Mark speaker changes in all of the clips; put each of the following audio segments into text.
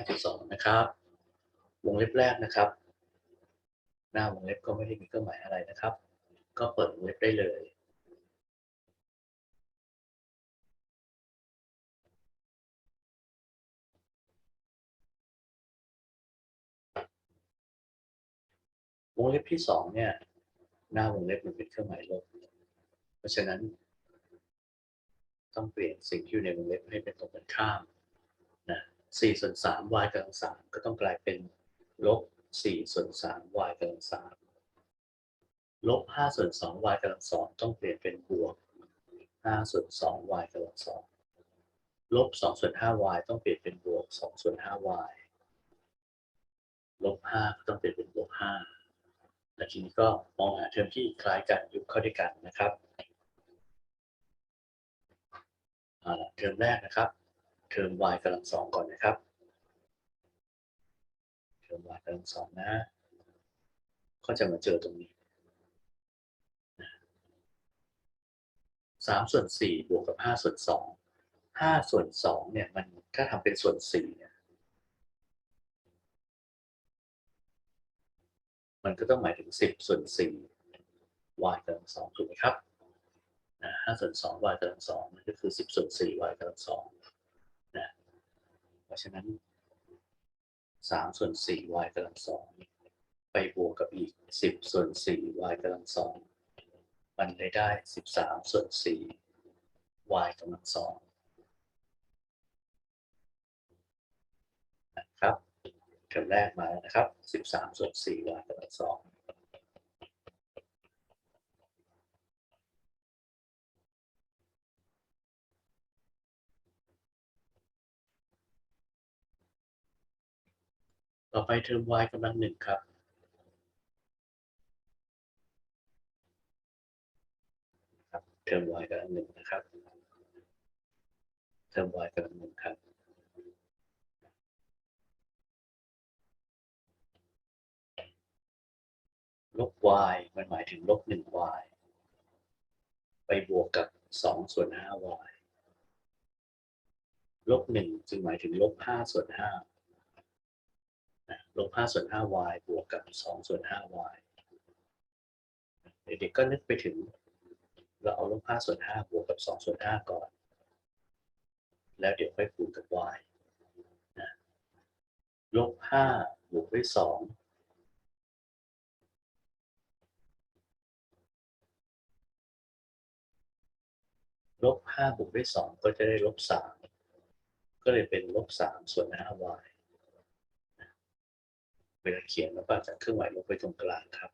Speaker 1: 5.2นะครับ วงเล็บแรกนะครับ หน้าวงเล็บก็ไม่ได้มีเครื่องหมายอะไรนะครับ ก็เปิดวงเล็บได้เลยวงเล็บที่สองเนี่ยหน้าวงเล็บมันเป็นเครื่องหมายลบ เพราะฉะนั้น ต้องเปลี่ยนสิ่งที่อยู่ในวงเล็บให้เป็นตรงกันข้ามนะ 4ส่วน3 y กำลัง3ก็ต้องกลายเป็นลบ4ส่วน3 y กำลัง3ลบ5ส่วน2 y กำลัง2ต้องเปลี่ยนเป็นบวก5ส่วน2 y กำลัง2ลบ2ส่วน5 y ต้องเปลี่ยนเป็นบวก2ส่วน5 y ลบ5ก็ต้องเปลี่ยนเป็นบวก5และทีนี้ก็มองหาเทอมที่คล้ายกันยุบเข้าด้วยกันนะครับเอาล่ะเทอมแรกนะครับ เทอม y กำลังสองก่อนนะครับ เทอม y กำลังสองนะ ก็จะมาเจอตรงนี้สามส่วนสี่บวกกับห้าส่วนสองห้าส่วนสองเนี่ยมันถ้าทำเป็นส่วนสี่เนี่ยมันก็ต้องหมายถึงสิบส่วนสี่ y กำลังสองถูกไหมครับห้าส่วนสอง y กำลังสองมันก็คือสิบส่วนสี่ y กำลังสอง เพราะฉะนั้นสามส่วนสี่ y กำลังสองไปบวกกับอีกสิบส่วนสี่ y กำลังสองมันเลยได้สิบสามส่วนสี่ y กำลังสองนะครับเทอมแรกมาแล้วนะครับสิบสามส่วนสี่ y กำลังสอง ต่อไปเทอม y กำลังหนึ่งครับครับ เทอม y กำลังหนึ่งนะครับ เทอม y กำลังหนึ่งครับ ลบ y มันหมายถึงลบหนึ่ง y ไปบวกกับสองส่วนห้า y ลบหนึ่งจึงหมายถึงลบห้าส่วนห้า ลบ5ส่วน 5y บวกกับ2ส่วน 5y เด็กๆก็นึกไปถึง เราเอาลบ5ส่วน 5 บวกกับ 2 ส่วน 5 ก่อน แล้วเดี๋ยวค่อยคูณกับ y นะลบ5บวกด้วย 2ลบ5บวกด้วย2ก็จะได้ลบ3ก็เลยเป็นลบ3ส่วน 5y เวลาเขียนแล้วก็จะเครื่องหมายลบไว้ตรงกลางครับ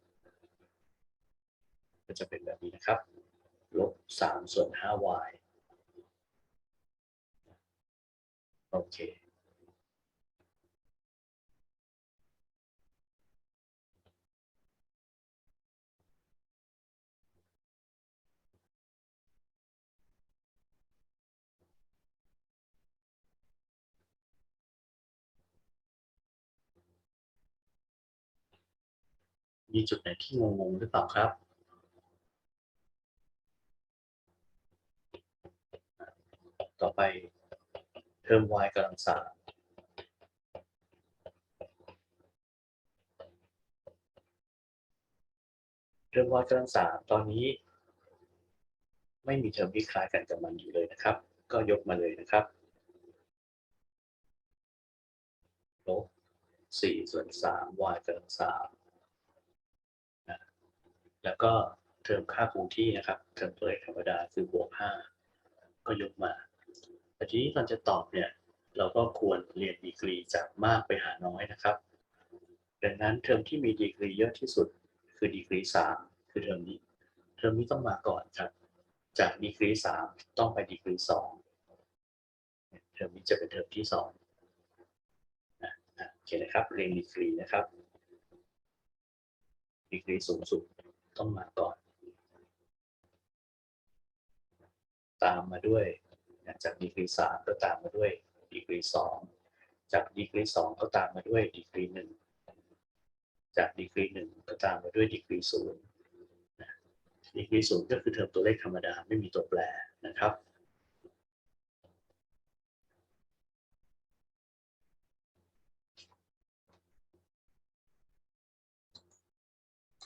Speaker 1: ก็จะเป็นแบบนี้นะครับลบสามส่วนห้า y โอเค มีจุดไหนที่งงๆหรือเปล่าครับต่อไปเทอม y กำลังสามเทอม y กำลังสามตอนนี้ ไม่มีเทอมที่คล้ายกันกับมันอยู่เลยนะครับ ก็ยกมาเลยนะครับลบสี่ส่วนสาม y กำลังสาม แล้วก็เทอมค่าคงที่นะครับเทอมตัวเลขธรรมดาคือบวกห้าก็ยกมาแต่ทีนี้ตอนจะตอบเนี่ยเราก็ควรเรียนดีกรีจากมากไปหาน้อยนะครับ ดังนั้นเทอมที่มีดีกรีเยอะที่สุดคือดีกรีสามคือเทอมนี้ เทอมนี้ต้องมาก่อนครับ จากดีกรีสามต้องไปดีกรีสองเทอมนี้จะเป็นเทอมที่สองนะโอเคนะครับ เรียงดีกรีนะครับ ดีกรีสูงสุด ต้องมาก่อน ตามมาด้วย จากดีกรีสามก็ตามมาด้วยดีกรีสองจากดีกรีสองก็ตามมาด้วยดีกรีหนึ่งจากดีกรีหนึ่งก็ตามมาด้วยดีกรีศูนย์ดีกรีศูนย์ก็คือเทอมตัวเลขธรรมดาไม่มีตัวแปรนะครับ